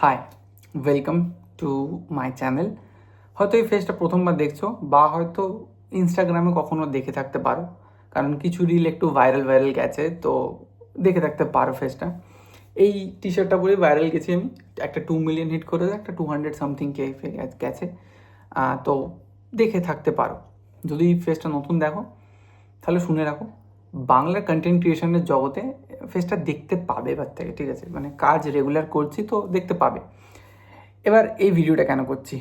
Hi welcome to my channel হয়তো এই ফেসটা প্রথমবার দেখছ, বা হয়তো ইনস্টাগ্রামে কখনো দেখে থাকতে পারো, কারণ কিছু রিল একটু ভাইরাল ভাইরাল গেছে, তো দেখে থাকতে পারো ফেসটা এই টি শার্টটা পরে ভাইরাল গেছি আমি, একটা টু মিলিয়ন হিট করে, একটা টু হান্ড্রেড সামথিং কে গেছে তো দেখে থাকতে পারো। যদি ফেসটা নতুন দেখো, তাহলে শুনে রাখো। বাংলা কন্টেন্ট ক্রিয়েশনের জগতে ফেসটা দেখতে পাবে এবার থেকে, ঠিক আছে? মানে কাজ রেগুলার করছি তো দেখতে পাবে। এবার এই ভিডিওটা কেন করছি?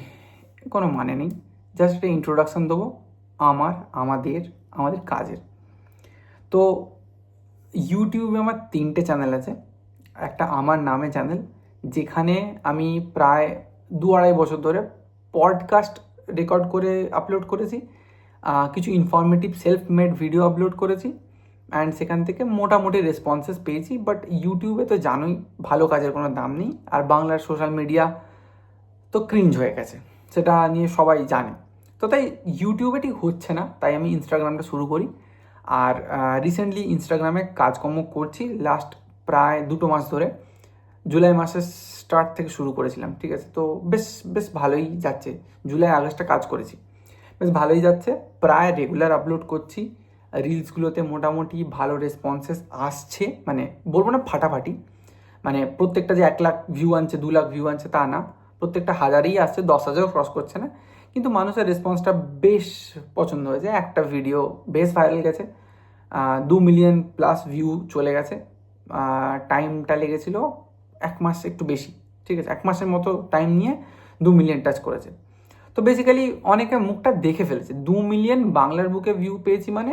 কোনো মানে নেই। জাস্ট একটা ইন্ট্রোডাকশান দেবো, আমার, আমাদের আমাদের কাজের। তো ইউটিউবে আমার তিনটে চ্যানেল আছে। একটা আমার নামে চ্যানেল যেখানে আমি প্রায় দু আড়াই বছর ধরে পডকাস্ট রেকর্ড করে আপলোড করেছি কিছু informative self made video upload করেছি অ্যান্ড সেখান থেকে মোটামুটি রেসপন্সেস পেয়েছি বাট ইউটিউবে তো জানোই ভালো কাজের কোনো দাম নেই, আর বাংলার সোশ্যাল মিডিয়া তো ক্রিঞ্জ হয়ে গেছে, সেটা নিয়ে সবাই জানে। তো তাই ইউটিউবে ঠিক হচ্ছে না, তাই আমি ইনস্টাগ্রামটা শুরু করি। আর রিসেন্টলি ইনস্টাগ্রামে কাজকর্ম করছি লাস্ট প্রায় দুটো মাস ধরে। জুলাই মাসের স্টার্ট থেকে শুরু করেছিলাম, ঠিক আছে? তো বেশ বেশ ভালোই যাচ্ছে। জুলাই আগস্টে কাজ করেছি। বেশ ভালোই যাচ্ছে, প্রায় রেগুলার আপলোড করছি। রিলসগুলোতে মোটামুটি ভালো রেসপন্সেস আসছে মানে বলব না ফাটাফাটি মানে প্রত্যেকটা যে এক লাখ ভিউ আনছে, দু লাখ ভিউ আনছে তা না, প্রত্যেকটা হাজারেই আসছে, দশ হাজারও ক্রস করছে না, কিন্তু মানুষের রেসপন্সটা বেশ পছন্দ হয়েছে। একটা ভিডিও বেশ ভাইরাল গেছে দু মিলিয়ন প্লাস ভিউ চলে গেছে টাইমটা লেগেছিল এক মাস একটু বেশি, ঠিক আছে, এক মাসের মতো টাইম নিয়ে দু মিলিয়ন টাচ করেছে। তো বেসিক্যালি অনেকে মুখটা দেখে ফেলেছে। দু মিলিয়ন বাংলার বুকে ভিউ পেয়েছি মানে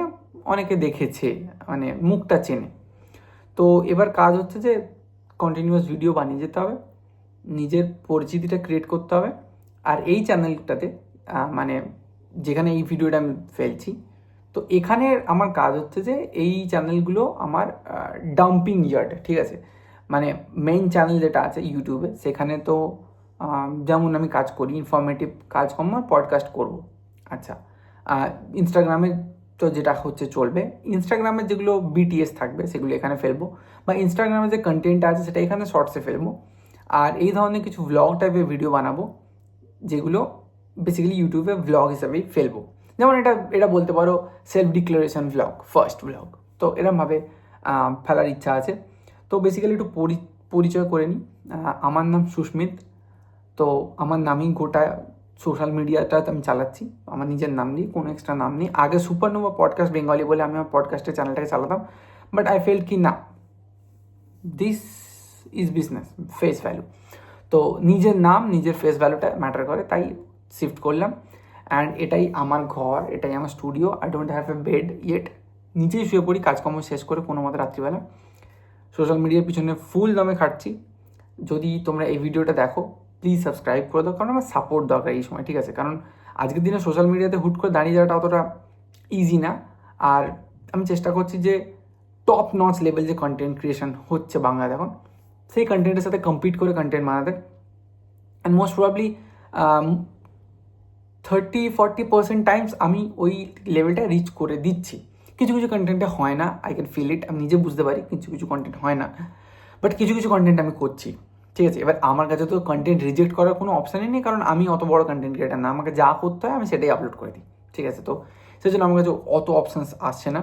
অনেকে দেখেছে মানে মুখটা চেনে। তো এবার কাজ হচ্ছে যে কন্টিনিউয়াস ভিডিও বানিয়ে যেতে হবে, নিজের পরিচিতিটা ক্রিয়েট করতে হবে, আর এই চ্যানেলটাতে মানে যেখানে এই ভিডিওটা আমি ফেলছি, তো এখানে আমার কাজ হচ্ছে যে এই চ্যানেলগুলো আমার ডাম্পিং ইয়ার্ড ঠিক আছে? মানে মেইন চ্যানেল যেটা আছে ইউটিউবে সেখানে তো যেমন আমি কাজ করি ইনফরমেটিভ কাজকর্ম পডকাস্ট করব। আচ্ছা ইনস্টাগ্রামে তো যেটা হচ্ছে চলবে। ইনস্টাগ্রামে যেগুলো বিটিএস থাকবে, সেগুলো এখানে ফেলব। বা ইনস্টাগ্রামে যে কন্টেন্ট আছে, সেটা এখানে শর্টসে ফেলব। আর এই ধরনের কিছু ভ্লগ টাইপের ভিডিও বানাবো, যেগুলো বেসিক্যালি ইউটিউবে ভ্লগ হিসাবেই ফেলব। যেমন এটা এটা বলতে পারো self declaration vlog first vlog তো এরমভাবে ফেলার ইচ্ছা আছে। তো বেসিক্যালি একটু পরি, পরিচয় করে নিই। আমার নাম সুস্মিত। তো আমার নামই গোটা সোশ্যাল মিডিয়াটা আমি চালাচ্ছি। আমার নিজের নাম দিয়ে কোনো এক্সট্রা নাম নেই আগে সুপারনোভা পডকাস্ট বেঙ্গলি বলে আমি আমার পডকাস্টের চ্যানেলটাকে চালাতাম। বাট আই ফেল কি না this is business face value তো নিজের নাম, নিজের ফেস ভ্যালুটা ম্যাটার করে, তাই শিফট করলাম। অ্যান্ড এটাই আমার ঘর, এটাই আমার studio I don't have a bed yet নিজেই শুয়ে পড়ি, কাজকর্ম শেষ করে কোনো মতো রাত্রিবেলা। সোশ্যাল মিডিয়ার পিছনে ফুল দমে খাটছি। যদি তোমরা এই ভিডিওটা দেখো প্লিজ সাবস্ক্রাইব করে দাও, কারণ আমার সাপোর্ট দরকার এই সময়, ঠিক আছে? কারণ আজকের দিনে সোশ্যাল মিডিয়াতে হুট করে দাঁড়িয়ে যাওয়াটা অতটা ইজি না। আর আমি চেষ্টা করছি যে টপ নচ লেভেল যে কন্টেন্ট ক্রিয়েশন হচ্ছে বাংলাতে এখন, সেই কন্টেন্টের সাথে কম্পিট করে কন্টেন্ট বানাতে। And most probably thirty forty percent times আমি ওই লেভেলটা রিচ করে দিচ্ছি। কিছু কিছু কন্টেন্টে হয় না আই ক্যান ফিল ইট আমি নিজে বুঝতে পারি, কিছু কিছু কন্টেন্ট হয় না। বাট কিছু কিছু কন্টেন্ট আমি করছি। ঠিক আছে, এবার আমার কাছে তো কন্টেন্ট রিজেক্ট করার কোনো অপশানই নেই, কারণ আমি অত বড় কন্টেন্ট ক্রিয়েটার না। আমাকে যা করতে হয় আমি সেটাই আপলোড করে দিই, ঠিক আছে? তো সেই জন্য আমার কাছে অত অপশানস আসছে না।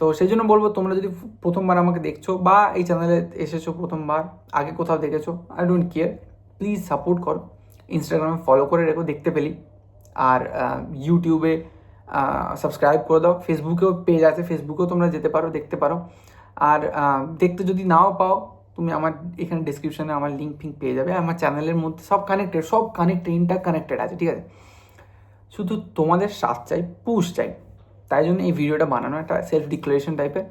তো সেই জন্য বলব, তোমরা যদি প্রথমবার আমাকে দেখছ বা এই চ্যানেলে এসেছ প্রথমবার, আগে কোথাও দেখেছ I don't care please support করো। ইনস্টাগ্রামে ফলো করে রেখো, দেখতে পেলি। আর ইউটিউবে সাবস্ক্রাইব করে দাও। ফেসবুকেও পেজ আছে ফেসবুকেও তোমরা যেতে পারো, দেখতে পারো। আর দেখতে যদি নাও পাও তুমি আমার এখানে ডিসক্রিপশনে আমার লিঙ্ক ফিঙ্ক পেয়ে যাবে আমার চ্যানেলের মধ্যে সব কানেক্টেড সব কানেক্টেড ইন্টার কানেক্টেড আছে, ঠিক আছে? শুধু তোমাদের সাথ চাই পুশ চাই। তাই জন্য এই ভিডিওটা বানানো একটা সেলফ ডিক্লারেশন টাইপের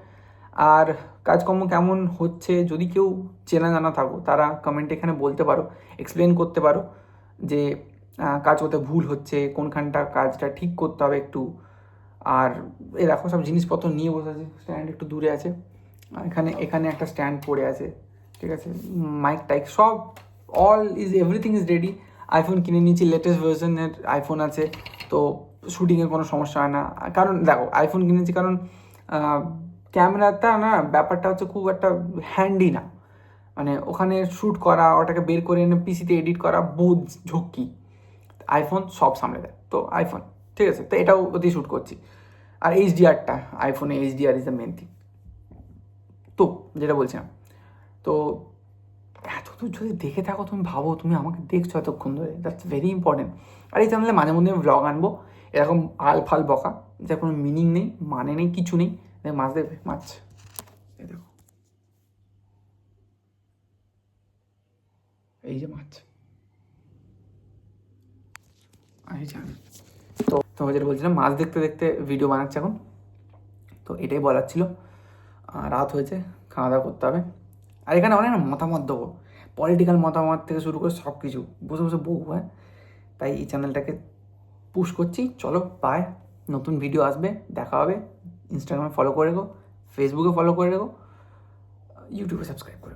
আর কাজকর্ম কেমন হচ্ছে, যদি কেউ চেনা জানা থাকো, তারা কমেন্টে এখানে বলতে পারো এক্সপ্লেন করতে পারো যে কাজ করতে ভুল হচ্ছে, কোনখানটা কাজটা ঠিক করতে হবে একটু। আর এ দেখো সব জিনিসপত্র নিয়ে বসে আছে স্ট্যান্ড একটু দূরে আছে। এখানে এখানে একটা স্ট্যান্ড পড়ে আছে। ঠিক আছে মাইক টাইক সব all is everything is ready iPhone কিনে নিয়েছি লেটেস্ট ভার্সনের আইফোন আছে, তো শুটিংয়ের কোনো সমস্যা হয় না। কারণ, দেখো আইফোন কিনেছি কারণ ক্যামেরাটা না, ব্যাপারটা হচ্ছে খুব একটা হ্যান্ডি না। মানে ওখানে শ্যুট করা, ওটাকে বের করে এনে পিসিতে এডিট করা বহুত ঝক্কি আইফোন সব সামলে দেয়, তো আইফোন ঠিক আছে, তো এটাও ওতেই শ্যুট করছি। আর এইচডিআরটা আইফোনে HDR is the main thing তো, যেটা বলছিলাম তো এত দূর যদি দেখে থাকো, তুমি ভাবো, তুমি আমাকে দেখছ এতক্ষণ ধরে। দ্যাটস ভেরি ইম্পর্টেন্ট আর এই চ্যানেলে মাঝে মধ্যে আমি ব্লগ আনব। এরকম আল ফাল বকা, যার কোনো মিনিং নেই মানে নেই, কিছু নেই। মাছ দেখবে, মাছ। এই দেখো। এই যে মাছ। তো তোমাকে যেটা বলছিলাম, মাছ দেখতে দেখতে ভিডিও বানাচ্ছে এখন। তো এটাই বলার ছিল। রাত হয়েছে, খাওয়া দাওয়া করতে হবে। আর এখানে অনেক মতামত দেবো। পলিটিক্যাল মতামত থেকে শুরু করে সব কিছু বসে বসে বউ, হয়? তাই এই চ্যানেলটাকে পুশ করছি। চলো পায় নতুন ভিডিও আসবে, দেখা হবে। ইনস্টাগ্রামে ফলো করে রেখো ফেসবুকে ফলো করে রেখো ইউটিউবে সাবস্ক্রাইব করে